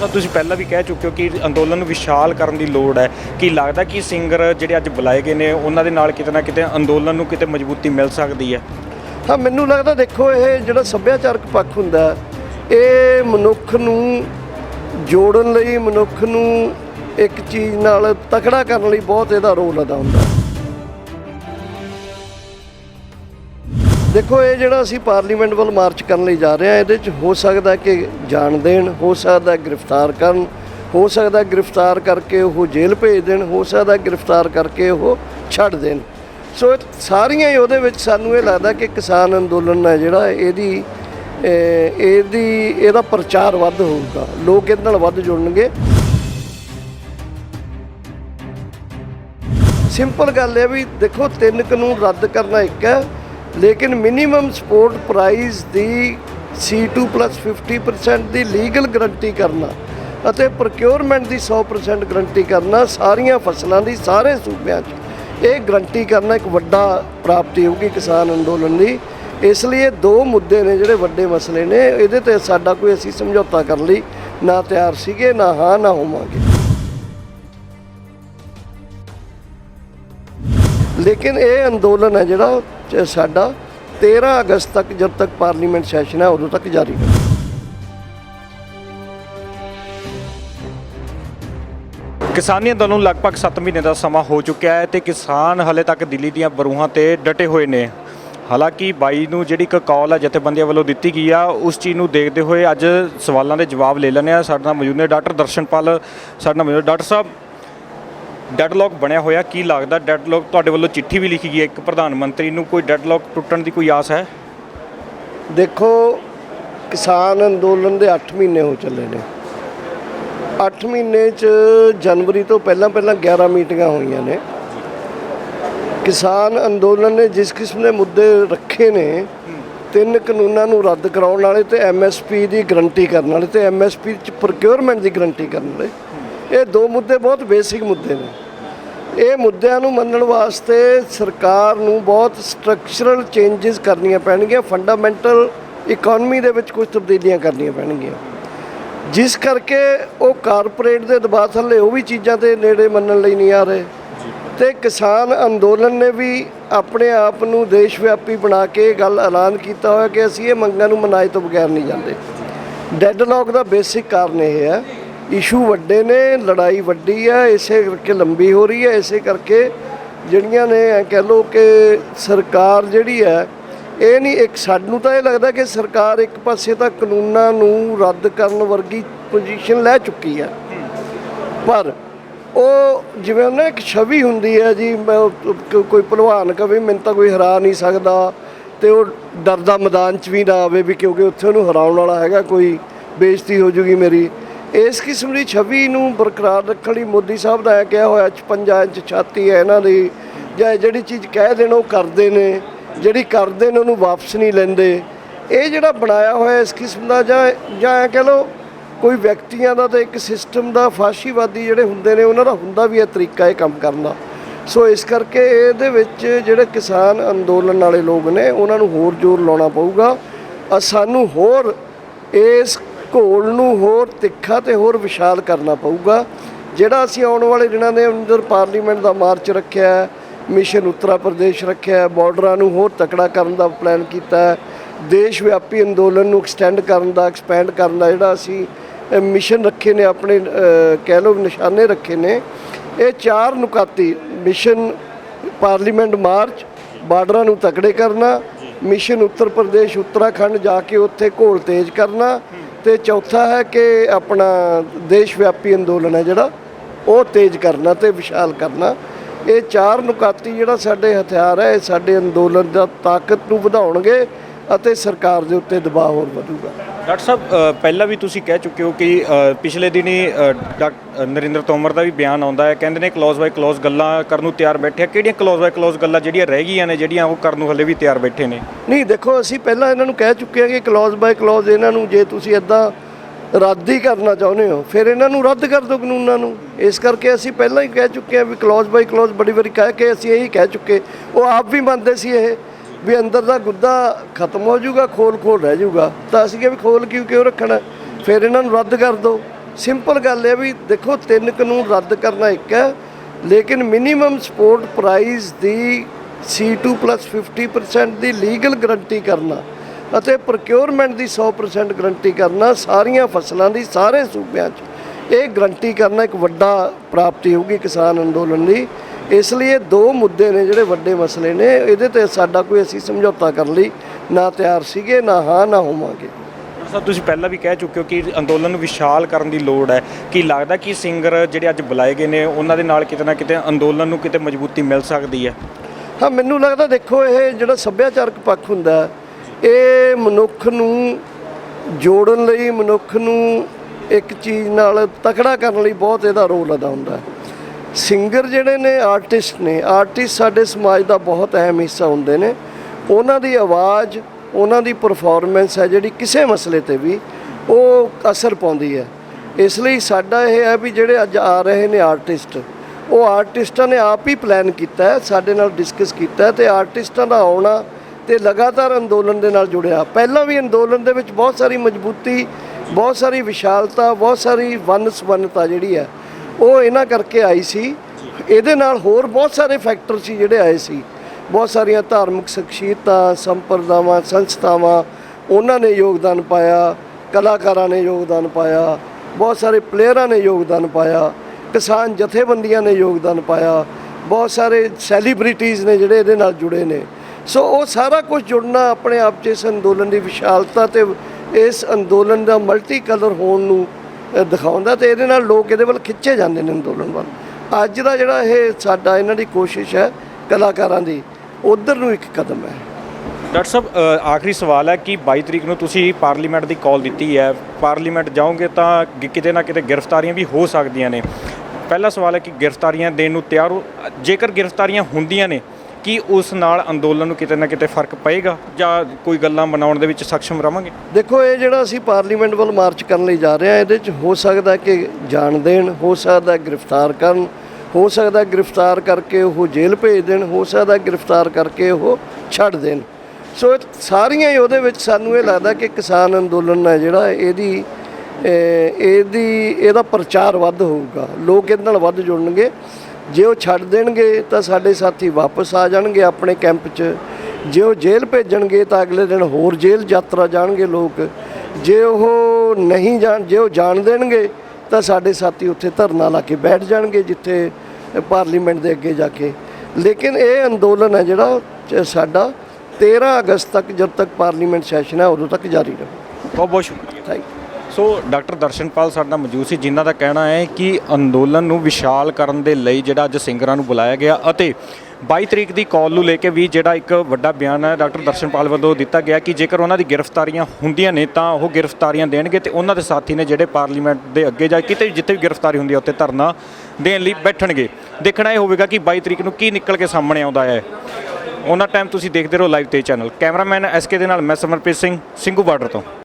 Doctor ਤੁਸੀਂ ਪਹਿਲਾਂ ਵੀ ਕਹਿ ਚੁੱਕੇ ਹੋ ਕਿ ਅੰਦੋਲਨ ਨੂੰ ਵਿਸ਼ਾਲ ਕਰਨ ਦੀ ਲੋੜ ਹੈ। ਕੀ ਲੱਗਦਾ ਕਿ ਸਿੰਗਰ ਜਿਹੜੇ ਅੱਜ ਬੁਲਾਏ ਗਏ ਨੇ, ਉਹਨਾਂ ਦੇ ਨਾਲ ਕਿਤੇ ਨਾ ਕਿਤੇ ਅੰਦੋਲਨ ਨੂੰ ਕਿਤੇ ਮਜ਼ਬੂਤੀ ਮਿਲ ਸਕਦੀ ਹੈ? ਤਾਂ ਮੈਨੂੰ ਲੱਗਦਾ ਦੇਖੋ, ਇਹ ਜਿਹੜਾ ਸੱਭਿਆਚਾਰਕ ਪੱਖ ਹੁੰਦਾ ਇਹ ਮਨੁੱਖ ਨੂੰ ਜੋੜਨ ਲਈ, ਮਨੁੱਖ ਨੂੰ ਇੱਕ ਚੀਜ਼ ਨਾਲ ਤਕੜਾ ਕਰਨ ਲਈ ਬਹੁਤ ਇਹਦਾ ਰੋਲ ਅਦਾ ਹੁੰਦਾ ਦੇਖੋ, ਇਹ ਜਿਹੜਾ ਅਸੀਂ ਪਾਰਲੀਮੈਂਟ ਵੱਲ ਮਾਰਚ ਕਰਨ ਲਈ ਜਾ ਰਹੇ ਹਾਂ, ਇਹਦੇ 'ਚ ਹੋ ਸਕਦਾ ਕਿ ਜਾਣ ਦੇਣ, ਹੋ ਸਕਦਾ ਗ੍ਰਿਫਤਾਰ ਕਰਨ, ਹੋ ਸਕਦਾ ਗ੍ਰਿਫਤਾਰ ਕਰਕੇ ਉਹ ਜੇਲ੍ਹ ਭੇਜ ਦੇਣ, ਹੋ ਸਕਦਾ ਗ੍ਰਿਫਤਾਰ ਕਰਕੇ ਉਹ ਛੱਡ ਦੇਣ। ਸੋ ਇਹ ਸਾਰੀਆਂ ਹੀ ਉਹਦੇ ਵਿੱਚ ਸਾਨੂੰ ਇਹ ਲੱਗਦਾ ਕਿ ਕਿਸਾਨ ਅੰਦੋਲਨ ਹੈ ਜਿਹੜਾ, ਇਹਦੀ ਇਹਦੀ, ਇਹਦਾ ਪ੍ਰਚਾਰ ਵੱਧ ਹੋਊਗਾ, ਲੋਕ ਇਹਦੇ ਨਾਲ ਵੱਧ ਜੁੜਨਗੇ। ਸਿੰਪਲ ਗੱਲ ਹੈ ਵੀ ਦੇਖੋ, ਤਿੰਨ ਕਾਨੂੰਨ ਰੱਦ ਕਰਨਾ ਇੱਕ ਹੈ। ਲੇਕਿਨ ਮਿਨੀਮਮ ਸਪੋਰਟ ਪ੍ਰਾਈਸ ਦੀ C2 50% ਦੀ ਲੀਗਲ ਗਰੰਟੀ ਕਰਨਾ ਅਤੇ ਪ੍ਰੋਕਿਉਰਮੈਂਟ ਦੀ 100% ਗਰੰਟੀ ਕਰਨਾ ਸਾਰੀਆਂ ਫਸਲਾਂ ਦੀ, ਸਾਰੇ ਸੂਬਿਆਂ 'ਚ। ਇਹ ਗਰੰਟੀ ਕਰਨਾ ਇੱਕ ਵੱਡਾ ਪ੍ਰਾਪਤੀ ਹੋਊਗੀ ਕਿਸਾਨ ਅੰਦੋਲਨ ਦੀ। ਇਸ ਲਈ ਇਹ ਦੋ ਮੁੱਦੇ ਨੇ ਜਿਹੜੇ ਵੱਡੇ ਮਸਲੇ ਨੇ। ਇਹਦੇ ਤੇ ਸਾਡਾ ਕੋਈ ਅਸੀਂ ਸਮਝੌਤਾ ਕਰਨ ਲਈ। ਨਾ ਤਿਆਰ ਸੀਗੇ, ਨਾ ਹਾਂ, ਨਾ ਹੋਵਾਂਗੇ। ਲੇਕਿਨ ਇਹ ਅੰਦੋਲਨ ਹੈ ਜਿਹੜਾ ਸਾਡਾ 13 ਅਗਸਤ ਤੱਕ ਜਦ ਤੱਕ ਪਾਰਲੀਮੈਂਟ ਸੈਸ਼ਨ ਹੈ ਉਦੋਂ ਤੱਕ ਜਾਰੀ ਰਹੇਗਾ ਕਿਸਾਨੀ ਅੰਦੋਲਨ ਲਗਭਗ 7 ਮਹੀਨੇ ਦਾ ਸਮਾਂ ਹੋ ਚੁੱਕਿਆ ਹੈ ਤੇ ਕਿਸਾਨ ਹਲੇ ਤੱਕ ਦਿੱਲੀ ਦੀਆਂ ਬਰੂਹਾਂ ਤੇ ਡਟੇ ਹੋਏ ਨੇ। ਹਾਲਾਂਕਿ ਬਾਈ ਨੂੰ ਜਿਹੜੀ ਇੱਕ ਕਾਲ ਹੈ ਜਥੇਬੰਦੀਆਂ ਵੱਲੋਂ ਦਿੱਤੀ ਗਈ ਆ, ਉਸ ਚੀਜ਼ ਨੂੰ ਦੇਖਦੇ ਹੋਏ ਅੱਜ ਸਵਾਲਾਂ ਦੇ ਜਵਾਬ ਲੈ ਲੈਣੇ ਆ। ਸਾਡੇ ਨਾਲ ਮੌਜੂਦ ਨੇ ਡਾਕਟਰ ਦਰਸ਼ਨਪਾਲ, ਸਾਡੇ ਨਾਲ ਮੌਜੂਦ ਡਾਕਟਰ ਸਾਹਿਬ ਡੈਡਲੌਕ ਬਣਿਆ ਹੋਇਆ, ਕੀ ਲੱਗਦਾ ਡੈਡਲੌਕ ਤੁਹਾਡੇ ਵੱਲੋਂ ਚਿੱਠੀ ਵੀ ਲਿਖੀ ਗਈ ਹੈ? ਇੱਕ ਪ੍ਰਧਾਨ ਮੰਤਰੀ ਨੂੰ ਕੋਈ ਡੈਡਲੌਕ ਟੁੱਟਣ ਦੀ ਕੋਈ ਆਸ ਹੈ? ਦੇਖੋ, ਕਿਸਾਨ ਅੰਦੋਲਨ ਦੇ 8 ਮਹੀਨੇ ਹੋ ਚੱਲੇ ਨੇ। 8 ਮਹੀਨੇ ਚ ਜਨਵਰੀ ਤੋਂ ਪਹਿਲਾਂ ਪਹਿਲਾਂ 11 ਮੀਟਿੰਗਾਂ ਹੋਈਆਂ ਨੇ। ਕਿਸਾਨ ਅੰਦੋਲਨ ਨੇ ਜਿਸ ਕਿਸਮ ਦੇ ਮੁੱਦੇ ਰੱਖੇ ਨੇ, ਤਿੰਨ ਕਾਨੂੰਨਾਂ ਨੂੰ ਰੱਦ ਕਰਾਉਣ ਵਾਲੇ ਤੇ ਐਮਐਸਪੀ ਦੀ ਗਰੰਟੀ ਕਰਨ ਵਾਲੇ ਤੇ ਐਮਐਸਪੀ ਚ ਪ੍ਰੋਕਿਉਰਮੈਂਟ ਦੀ ਗਰੰਟੀ ਕਰਨ ਵਾਲੇ। ਇਹ ਦੋ ਮੁੱਦੇ ਬਹੁਤ ਬੇਸਿਕ ਮੁੱਦੇ ਨੇ। ਇਹ ਮੁੱਦਿਆਂ ਨੂੰ ਮੰਨਣ ਵਾਸਤੇ ਸਰਕਾਰ ਨੂੰ ਬਹੁਤ ਸਟਰਕਚਰਲ ਚੇਂਜਸ ਕਰਨੀਆਂ ਪੈਣਗੀਆਂ ਫੰਡਾਮੈਂਟਲ ਇਕਨੋਮੀ ਦੇ ਵਿੱਚ ਕੁਝ ਤਬਦੀਲੀਆਂ ਕਰਨੀਆਂ ਪੈਣਗੀਆਂ। ਜਿਸ ਕਰਕੇ ਉਹ ਕਾਰਪੋਰੇਟ ਦੇ ਦਬਾਅ ਥੱਲੇ ਉਹ ਵੀ ਚੀਜ਼ਾਂ ਤੇ ਨੇੜੇ ਮੰਨਣ ਲਈ ਨਹੀਂ ਆ ਰਹੇ। ਤੇ ਕਿਸਾਨ ਅੰਦੋਲਨ ਨੇ ਵੀ ਆਪਣੇ ਆਪ ਨੂੰ ਦੇਸ਼ ਵਿਆਪੀ ਬਣਾ ਕੇ ਇਹ ਗੱਲ ਐਲਾਨ ਕੀਤਾ ਹੋਇਆ ਕਿ ਅਸੀਂ ਇਹ ਮੰਗਾਂ ਨੂੰ ਮਨਾਏ ਤੋਂ ਬਗੈਰ ਨਹੀਂ ਜਾਂਦੇ। ਡੈਡਲੌਕ ਦਾ ਬੇਸਿਕ ਕਾਰਨ ਇਹ ਹੈ ਇਸ਼ੂ ਵੱਡੇ ਨੇ, ਲੜਾਈ ਵੱਡੀ ਹੈ, ਇਸੇ ਕਰਕੇ ਲੰਬੀ ਹੋ ਰਹੀ ਹੈ, ਇਸੇ ਕਰਕੇ ਜਿਹੜੀਆਂ ਨੇ ਕਹਿ ਲਓ ਕਿ ਸਰਕਾਰ ਜਿਹੜੀ ਹੈ, ਇਹ ਨਹੀਂ, ਇੱਕ ਸਾਨੂੰ ਤਾਂ ਇਹ ਲੱਗਦਾ ਕਿ ਸਰਕਾਰ ਇੱਕ ਪਾਸੇ ਤਾਂ ਕਾਨੂੰਨਾਂ ਨੂੰ ਰੱਦ ਕਰਨ ਵਰਗੀ ਪੋਜੀਸ਼ਨ ਲੈ ਚੁੱਕੀ ਹੈ। ਪਰ ਉਹ ਜਿਵੇਂ ਉਹਨਾਂ ਇੱਕ ਛਵੀ ਹੁੰਦੀ ਹੈ ਜੀ, ਮੈਂ ਕੋਈ ਭਲਵਾਨ ਕਵੇ, ਮੈਨੂੰ ਤਾਂ ਕੋਈ ਹਰਾ ਨਹੀਂ ਸਕਦਾ ਤੇ ਉਹ ਡਰਦਾ ਮੈਦਾਨ 'ਚ ਵੀ ਨਾ ਆਵੇ ਵੀ ਕਿਉਂਕਿ ਉੱਥੇ ਉਹਨੂੰ ਹਰਾਉਣ ਵਾਲਾ ਹੈਗਾ, ਕੋਈ ਬੇਇੱਜ਼ਤੀ ਹੋ ਜੂਗੀ ਮੇਰੀ। ਇਸ ਕਿਸਮ ਦੀ ਛਵੀ ਨੂੰ ਬਰਕਰਾਰ ਰੱਖਣ ਲਈ ਮੋਦੀ ਸਾਹਿਬ ਦਾ ਇਹ ਕਿਹਾ ਹੋਇਆ 56 ਇੰਚ ਛਾਤੀ ਹੈ ਇਹਨਾਂ ਦੀ, ਜਾਂ ਇਹ ਜਿਹੜੀ ਚੀਜ਼ ਕਹਿ ਦੇਣ ਉਹ ਕਰਦੇ ਨੇ, ਜਿਹੜੀ ਕਰਦੇ ਨੇ ਉਹਨੂੰ ਵਾਪਸ ਨਹੀਂ ਲੈਂਦੇ। ਇਹ ਜਿਹੜਾ ਬਣਾਇਆ ਹੋਇਆ ਇਸ ਕਿਸਮ ਦਾ, ਜਾਂ ਜਾਂ ਐਂ ਕਹਿ ਲਓ, ਕੋਈ ਵਿਅਕਤੀਆਂ ਦਾ ਤੇ ਇੱਕ ਸਿਸਟਮ ਦਾ ਫਾਸ਼ੀਵਾਦੀ ਜਿਹੜੇ ਹੁੰਦੇ ਨੇ, ਉਹਨਾਂ ਦਾ ਹੁੰਦਾ ਵੀ ਇਹ ਤਰੀਕਾ ਇਹ ਕੰਮ ਕਰਨ ਦਾ। ਸੋ ਇਸ ਕਰਕੇ ਇਹਦੇ ਵਿੱਚ ਜਿਹੜੇ ਕਿਸਾਨ ਅੰਦੋਲਨ ਵਾਲੇ ਲੋਕ ਨੇ, ਉਹਨਾਂ ਨੂੰ ਹੋਰ ਜ਼ੋਰ ਲਾਉਣਾ ਪਊਗਾ। ਸਾਨੂੰ ਹੋਰ ਇਸ ਘੋਲ ਨੂੰ ਹੋਰ ਤਿੱਖਾ ਤੇ ਹੋਰ ਵਿਸ਼ਾਲ ਕਰਨਾ ਪਊਗਾ। ਜਿਹੜਾ ਅਸੀਂ ਆਉਣ ਵਾਲੇ ਦਿਨਾਂ ਦੇ ਅੰਦਰ ਪਾਰਲੀਮੈਂਟ ਦਾ ਮਾਰਚ ਰੱਖਿਆ ਹੈ, ਮਿਸ਼ਨ ਉੱਤਰਾ ਪ੍ਰਦੇਸ਼ ਰੱਖਿਆ ਹੈ, ਬਾਰਡਰਾਂ ਨੂੰ ਹੋਰ ਤਕੜਾ ਕਰਨ ਦਾ ਪਲਾਨ ਕੀਤਾ ਹੈ ਦੇਸ਼ ਵਿਆਪੀ ਅੰਦੋਲਨ ਨੂੰ ਐਕਸਟੈਂਡ ਕਰਨ ਦਾ ਐਕਸਪੈਂਡ ਕਰਨ ਦਾ ਜਿਹੜਾ ਅਸੀਂ ਮਿਸ਼ਨ ਰੱਖੇ ਨੇ ਆਪਣੇ ਕਹਿ ਲਓ ਨਿਸ਼ਾਨੇ ਰੱਖੇ ਨੇ ਇਹ ਚਾਰ ਨੁਕਾਤੀ ਮਿਸ਼ਨ ਪਾਰਲੀਮੈਂਟ ਮਾਰਚ ਬਾਰਡਰਾਂ ਨੂੰ ਤਕੜੇ ਕਰਨਾ ਮਿਸ਼ਨ ਉੱਤਰ ਪ੍ਰਦੇਸ਼ ਉੱਤਰਾਖੰਡ ਜਾ ਕੇ ਉੱਥੇ ਘੋਲ ਤੇਜ਼ ਕਰਨਾ ਤੇ ਚੌਥਾ ਹੈ ਕਿ ਆਪਣਾ ਦੇਸ਼ ਵਿਆਪੀ ਅੰਦੋਲਨ ਹੈ ਜਿਹੜਾ, ਉਹ ਤੇਜ਼ ਕਰਨਾ ਤੇ ਵਿਸ਼ਾਲ ਕਰਨਾ। ਇਹ ਚਾਰ ਨੁਕਾਤੀ ਜਿਹੜਾ ਸਾਡੇ ਹਥਿਆਰ ਹੈ, ਇਹ ਸਾਡੇ ਅੰਦੋਲਨ ਦਾ ਤਾਕਤ ਨੂੰ ਵਧਾਉਣਗੇ ਅਤੇ ਸਰਕਾਰ ਦੇ ਉੱਤੇ ਦਬਾਅ ਹੋਰ ਵਧੂਗਾ। ਡਾਕਟਰ ਸਾਹਿਬ ਪਹਿਲਾਂ ਵੀ ਤੁਸੀਂ ਕਹਿ ਚੁੱਕੇ ਹੋ ਕਿ ਪਿਛਲੇ ਦਿਨੀ ਅ, ਡਾਕ- ਅ, ਨਰਿੰਦਰ ਤੋਮਰ ਦਾ ਵੀ ਬਿਆਨ ਆਉਂਦਾ ਹੈ। ਕਹਿੰਦੇ ਨੇ ਕਲੋਜ਼ ਬਾਈ ਕਲੋਜ਼ ਗੱਲਾਂ ਕਰਨ ਨੂੰ ਤਿਆਰ ਬੈਠੇ ਆ। ਕਿਹੜੀਆਂ ਕਲੋਜ਼ ਬਾਈ ਕਲੋਜ਼ ਗੱਲਾਂ ਜਿਹੜੀਆਂ ਰਹਿ ਗਈਆਂ ਨੇ ਜਿਹੜੀਆਂ ਉਹ ਕਰਨ ਨੂੰ ਹਲੇ ਵੀ ਤਿਆਰ ਬੈਠੇ ਨੇ? ਨਹੀਂ ਦੇਖੋ ਅਸੀਂ ਪਹਿਲਾਂ ਇਹਨਾਂ ਨੂੰ ਕਹਿ ਚੁੱਕੇ ਹਾਂ ਕਿ ਕਲੌਜ਼ ਬਾਈ ਕਲੌਜ਼ ਇਹਨਾਂ ਨੂੰ ਜੇ ਤੁਸੀਂ ਇਦਾਂ ਰੱਦ ਹੀ ਕਰਨਾ ਚਾਹੁੰਦੇ ਹੋ ਫਿਰ ਇਹਨਾਂ ਨੂੰ ਰੱਦ ਕਰ ਦਿਓ ਕਾਨੂੰਨਾਂ ਨੂੰ। ਇਸ ਕਰਕੇ ਅਸੀਂ ਪਹਿਲਾਂ ਹੀ ਕਹਿ ਚੁੱਕੇ ਹਾਂ ਵੀ ਕਲੌਜ਼ ਬਾਈ ਕਲੌਜ਼ ਬੜੀ ਵਾਰੀ ਕਹਿ ਕੇ ਅਸੀਂ ਇਹੀ ਕਹਿ ਚੁੱਕੇ। ਉਹ ਆਪ ਵੀ ਮੰਨਦੇ ਸੀ ਇਹ। ਵੀ ਅੰਦਰ ਦਾ ਗੁੱਦਾ ਖਤਮ ਹੋ ਜਾਊਗਾ, ਖੋਲ ਖੋਲ ਰਹਿ ਜਾਊਗਾ। ਤਾਂ ਅਸੀਂ ਕਿਹਾ ਵੀ ਖੋਲ ਕਿਉਂ ਕਿਉਂ ਰੱਖਣਾ? ਫਿਰ ਇਹਨਾਂ ਨੂੰ ਰੱਦ ਕਰ ਦਿਓ ਸਿੰਪਲ ਗੱਲ ਹੈ ਵੀ ਦੇਖੋ, ਤਿੰਨ ਕਾਨੂੰਨ ਰੱਦ ਕਰਨਾ ਇੱਕ ਹੈ, ਲੇਕਿਨ ਮਿਨੀਮਮ ਸਪੋਰਟ ਪ੍ਰਾਈਸ ਦੀ C2 50% ਦੀ ਲੀਗਲ ਗਰੰਟੀ ਕਰਨਾ ਅਤੇ ਪ੍ਰੋਕਿਉਰਮੈਂਟ ਦੀ 100% ਗਰੰਟੀ ਕਰਨਾ ਸਾਰੀਆਂ ਫਸਲਾਂ ਦੀ, ਸਾਰੇ ਸੂਬਿਆਂ 'ਚ। ਇਹ ਗਰੰਟੀ ਕਰਨਾ ਇੱਕ ਵੱਡਾ ਪ੍ਰਾਪਤੀ ਹੋਊਗੀ ਕਿਸਾਨ ਅੰਦੋਲਨ ਦੀ। ਇਸ ਲਈ ਇਹ ਦੋ ਮੁੱਦੇ ਨੇ ਜਿਹੜੇ ਵੱਡੇ ਮਸਲੇ ਨੇ। ਇਹਦੇ ਤੇ ਸਾਡਾ ਕੋਈ ਅਸੀਂ ਸਮਝੌਤਾ ਕਰਨ ਲਈ ਨਾ ਤਿਆਰ ਸੀਗੇ ਨਾ ਹਾਂ ਨਾ ਹੋਵਾਂਗੇ। ਸਾਹਿਬ ਤੁਸੀਂ ਪਹਿਲਾਂ ਵੀ ਕਹਿ ਚੁੱਕੇ ਹੋ ਕਿ ਅੰਦੋਲਨ ਨੂੰ ਵਿਸ਼ਾਲ ਕਰਨ ਦੀ ਲੋੜ ਹੈ। ਕੀ ਲੱਗਦਾ ਕਿ ਸਿੰਗਰ ਜਿਹੜੇ ਅੱਜ ਬੁਲਾਏ ਗਏ ਨੇ ਉਹਨਾਂ ਦੇ ਨਾਲ ਕਿਤੇ ਨਾ ਕਿਤੇ ਅੰਦੋਲਨ ਨੂੰ ਕਿਤੇ ਮਜ਼ਬੂਤੀ ਮਿਲ ਸਕਦੀ ਹੈ? ਹਾਂ ਮੈਨੂੰ ਲੱਗਦਾ ਦੇਖੋ ਇਹ ਜਿਹੜਾ ਸੱਭਿਆਚਾਰਕ ਪੱਖ ਹੁੰਦਾ ਇਹ ਮਨੁੱਖ ਨੂੰ ਜੋੜਨ ਲਈ ਮਨੁੱਖ ਨੂੰ ਇੱਕ ਚੀਜ਼ ਨਾਲ ਤਕੜਾ ਕਰਨ ਲਈ ਬਹੁਤ ਇਹਦਾ ਰੋਲ ਅਦਾ ਹੁੰਦਾ ਹੈ। ਸਿੰਗਰ ਜਿਹੜੇ ਨੇ ਆਰਟਿਸਟ ਨੇ ਆਰਟਿਸਟ ਸਾਡੇ ਸਮਾਜ ਦਾ ਬਹੁਤ ਅਹਿਮ ਹਿੱਸਾ ਹੁੰਦੇ ਨੇ। ਉਹਨਾਂ ਦੀ ਆਵਾਜ਼, ਉਹਨਾਂ ਦੀ ਪਰਫਾਰਮੈਂਸ ਹੈ ਜਿਹੜੀ ਕਿਸੇ ਮਸਲੇ ਤੇ ਵੀ ਉਹ ਅਸਰ ਪਾਉਂਦੀ ਹੈ। ਇਸ ਲਈ ਸਾਡਾ ਇਹ ਹੈ ਵੀ ਜਿਹੜੇ ਅੱਜ ਆ ਰਹੇ ਨੇ ਆਰਟਿਸਟ ਉਹ ਆਰਟਿਸਟਾਂ ਨੇ ਆਪ ਹੀ ਪਲਾਨ ਕੀਤਾ ਹੈ, ਸਾਡੇ ਨਾਲ ਡਿਸਕਸ ਕੀਤਾ ਹੈ ਤੇ ਆਰਟਿਸਟਾਂ ਦਾ ਆਉਣਾ ਤੇ ਲਗਾਤਾਰ ਅੰਦੋਲਨ ਦੇ ਨਾਲ ਜੁੜਿਆ। ਪਹਿਲਾਂ ਵੀ ਅੰਦੋਲਨ ਦੇ ਵਿੱਚ ਬਹੁਤ ਸਾਰੀ ਮਜ਼ਬੂਤੀ, ਬਹੁਤ ਸਾਰੀ ਵਿਸ਼ਾਲਤਾ, ਬਹੁਤ ਸਾਰੀ ਵੰਨ-ਸਵੰਨਤਾ ਜਿਹੜੀ ਹੈ ਉਹ ਇਹਨਾਂ ਕਰਕੇ ਆਈ ਸੀ। ਇਹਦੇ ਨਾਲ ਹੋਰ ਬਹੁਤ ਸਾਰੇ ਫੈਕਟਰ ਸੀ ਜਿਹੜੇ ਆਏ ਸੀ। ਬਹੁਤ ਸਾਰੀਆਂ ਧਾਰਮਿਕ ਸ਼ਖਸੀਅਤਾਂ, ਸੰਪਰਦਾਵਾਂ, ਸੰਸਥਾਵਾਂ, ਉਹਨਾਂ ਨੇ ਯੋਗਦਾਨ ਪਾਇਆ, ਕਲਾਕਾਰਾਂ ਨੇ ਯੋਗਦਾਨ ਪਾਇਆ, ਬਹੁਤ ਸਾਰੇ ਪਲੇਅਰਾਂ ਨੇ ਯੋਗਦਾਨ ਪਾਇਆ, ਕਿਸਾਨ ਜਥੇਬੰਦੀਆਂ ਨੇ ਯੋਗਦਾਨ ਪਾਇਆ, ਬਹੁਤ ਸਾਰੇ ਸੈਲੀਬ੍ਰਿਟੀਜ਼ ਨੇ ਜਿਹੜੇ ਇਹਦੇ ਨਾਲ ਜੁੜੇ ਨੇ। ਸੋ ਉਹ ਸਾਰਾ ਕੁਝ ਜੁੜਨਾ ਆਪਣੇ ਆਪ 'ਚ ਇਸ ਅੰਦੋਲਨ ਦੀ ਵਿਸ਼ਾਲਤਾ ਤੇ ਇਸ ਅੰਦੋਲਨ ਦਾ ਮਲਟੀ ਕਲਰ ਹੋਣ ਨੂੰ ਦਿਖਾਉਂਦਾ ਤੇ ਇਹਦੇ ਨਾਲ ਲੋਕ ਇਹਦੇ ਵੱਲ ਖਿੱਚੇ ਜਾਂਦੇ ਨੇ ਅੰਦੋਲਨ ਵੱਲ। ਅੱਜ ਦਾ ਜਿਹੜਾ ਇਹ ਸਾਡਾ ਇਹਨਾਂ ਦੀ ਕੋਸ਼ਿਸ਼ ਹੈ ਕਲਾਕਾਰਾਂ ਦੀ, ਉਧਰ ਨੂੰ ਇੱਕ ਕਦਮ ਹੈ। ਡਾਕਟਰ ਸਾਹਿਬ ਆਖਰੀ ਸਵਾਲ ਹੈ ਕਿ 22 ਤਰੀਕ ਨੂੰ ਤੁਸੀਂ ਪਾਰਲੀਮੈਂਟ ਦੀ ਕਾਲ ਦਿੱਤੀ ਹੈ। ਪਾਰਲੀਮੈਂਟ ਜਾਓਗੇ ਤਾਂ ਕਿ- ਕਿਤੇ ਨਾ ਕਿਤੇ ਗ੍ਰਿਫਤਾਰੀਆਂ ਵੀ ਹੋ ਸਕਦੀਆਂ ਨੇ। ਪਹਿਲਾ ਸਵਾਲ ਹੈ ਕਿ ਗ੍ਰਿਫਤਾਰੀਆਂ ਦੇਣ ਨੂੰ ਤਿਆਰ ਹੋ ਜੇਕਰ ਗ੍ਰਿਫਤਾਰੀਆਂ ਹੁੰਦੀਆਂ ਨੇ ਕੀ ਉਸ ਨਾਲ ਅੰਦੋਲਨ ਨੂੰ ਕਿਤੇ ਨਾ ਕਿਤੇ ਫ਼ਰਕ ਪਏਗਾ ਜਾਂ ਕੋਈ ਗੱਲਾਂ ਬਣਾਉਣ ਦੇ ਵਿੱਚ ਸક્ષਮ ਰਵਾਂਗੇ? ਦੇਖੋ, ਇਹ ਜਿਹੜਾ ਅਸੀਂ ਪਾਰਲੀਮੈਂਟ ਵੱਲ ਮਾਰਚ ਕਰਨ ਲਈ ਜਾ ਰਹੇ ਹਾਂ, ਇਹਦੇ 'ਚ ਹੋ ਸਕਦਾ ਕਿ ਜਾਣ ਦੇਣ, ਹੋ ਸਕਦਾ ਗ੍ਰਿਫਤਾਰ ਕਰਨ, ਹੋ ਸਕਦਾ ਗ੍ਰਿਫਤਾਰ ਕਰਕੇ ਉਹ ਜੇਲ੍ਹ ਭੇਜ ਦੇਣ, ਹੋ ਸਕਦਾ ਗ੍ਰਿਫਤਾਰ ਕਰਕੇ ਉਹ ਛੱਡ ਦੇਣ। ਸੋ ਇਹ ਸਾਰੀਆਂ ਹੀ ਉਹਦੇ ਵਿੱਚ ਸਾਨੂੰ ਇਹ ਲੱਗਦਾ ਕਿ ਕਿਸਾਨ ਅੰਦੋਲਨ ਹੈ ਜਿਹੜਾ, ਇਹਦੀ ਇਹਦੀ, ਇਹਦਾ ਪ੍ਰਚਾਰ ਵੱਧ ਹੋਊਗਾ। ਲੋਕ ਇਹਦੇ ਨਾਲ ਵੱਧ ਜੁੜਨਗੇ। ਜੇ ਉਹ ਛੱਡ ਦੇਣਗੇ ਤਾਂ ਸਾਡੇ ਸਾਥੀ ਵਾਪਸ ਆ ਜਾਣਗੇ ਆਪਣੇ ਕੈਂਪ 'ਚ। ਜੇ ਉਹ ਜੇਲ੍ਹ ਭੇਜਣਗੇ ਤਾਂ ਅਗਲੇ ਦਿਨ ਹੋਰ ਜੇਲ੍ਹ ਯਾਤਰਾ ਜਾਣਗੇ ਲੋਕ। ਜੇ ਉਹ ਨਹੀਂ ਜਾਣ ਜੇ ਉਹ ਜਾਣ ਦੇਣਗੇ ਤਾਂ ਸਾਡੇ ਸਾਥੀ ਉੱਥੇ ਧਰਨਾ ਲਾ ਕੇ ਬੈਠ ਜਾਣਗੇ ਜਿੱਥੇ ਪਾਰਲੀਮੈਂਟ ਦੇ ਅੱਗੇ ਜਾ ਕੇ। ਲੇਕਿਨ ਇਹ ਅੰਦੋਲਨ ਹੈ ਜਿਹੜਾ ਸਾਡਾ 13 ਅਗਸਤ ਤੱਕ ਜਦ ਤੱਕ ਪਾਰਲੀਮੈਂਟ ਸੈਸ਼ਨ ਹੈ ਉਦੋਂ ਤੱਕ ਜਾਰੀ ਰਹੂ। ਬਹੁਤ ਬਹੁਤ ਸ਼ੁਕਰੀਆ ਥੈਂਕ ਸੋ ਡਾਕਟਰ ਦਰਸ਼ਨਪਾਲ ਸਾਡੇ ਨਾਲ ਮੌਜੂਦ ਸੀ, ਜਿਨ੍ਹਾਂ ਦਾ ਕਹਿਣਾ ਹੈ ਕਿ ਅੰਦੋਲਨ ਨੂੰ ਵਿਸ਼ਾਲ ਕਰਨ ਦੇ ਲਈ ਜਿਹੜਾ ਅੱਜ ਸਿੰਗਰਾਂ ਨੂੰ ਬੁਲਾਇਆ ਗਿਆ ਅਤੇ 22 ਤਰੀਕ ਦੀ ਕਾਲ ਨੂੰ ਲੈ ਕੇ ਵੀ ਜਿਹੜਾ ਇੱਕ ਵੱਡਾ ਬਿਆਨ ਹੈ ਡਾਕਟਰ ਦਰਸ਼ਨਪਾਲ ਵੱਲੋਂ ਦਿੱਤਾ ਗਿਆ ਕਿ ਜੇਕਰ ਉਹਨਾਂ ਦੀ ਗ੍ਰਿਫਤਾਰੀਆਂ ਹੁੰਦੀਆਂ ਨੇ ਤਾਂ ਉਹ ਗ੍ਰਿਫਤਾਰੀਆਂ ਦੇਣਗੇ ਤੇ ਉਹਨਾਂ ਦੇ ਸਾਥੀ ਨੇ ਜਿਹੜੇ ਪਾਰਲੀਮੈਂਟ ਦੇ ਅੱਗੇ ਜਾਂ ਕਿਤੇ ਜਿੱਥੇ ਵੀ ਗ੍ਰਿਫਤਾਰੀ ਹੁੰਦੀ ਹੈ ਉੱਥੇ ਧਰਨਾ ਦੇਣ ਲਈ ਬੈਠਣਗੇ। ਦੇਖਣਾ ਇਹ ਹੋਵੇਗਾ ਕਿ 22 ਤਰੀਕ ਨੂੰ ਕੀ ਨਿਕਲ ਕੇ ਸਾਹਮਣੇ ਆਉਂਦਾ ਹੈ। ਉਹਨਾਂ ਟਾਈਮ ਤੁਸੀਂ ਦੇਖਦੇ ਰਹੋ ਲਾਈਵ ਤੇ ਚੈਨਲ ਕੈਮਰਾਮੈਨ ਐਸਕੇ ਦੇ ਨਾਲ ਮੈਂ ਸਮਰਪ੍ਰੀਤ ਸਿੰਘ, ਸਿੰਘੂ ਬਾਰਡਰ ਤੋਂ।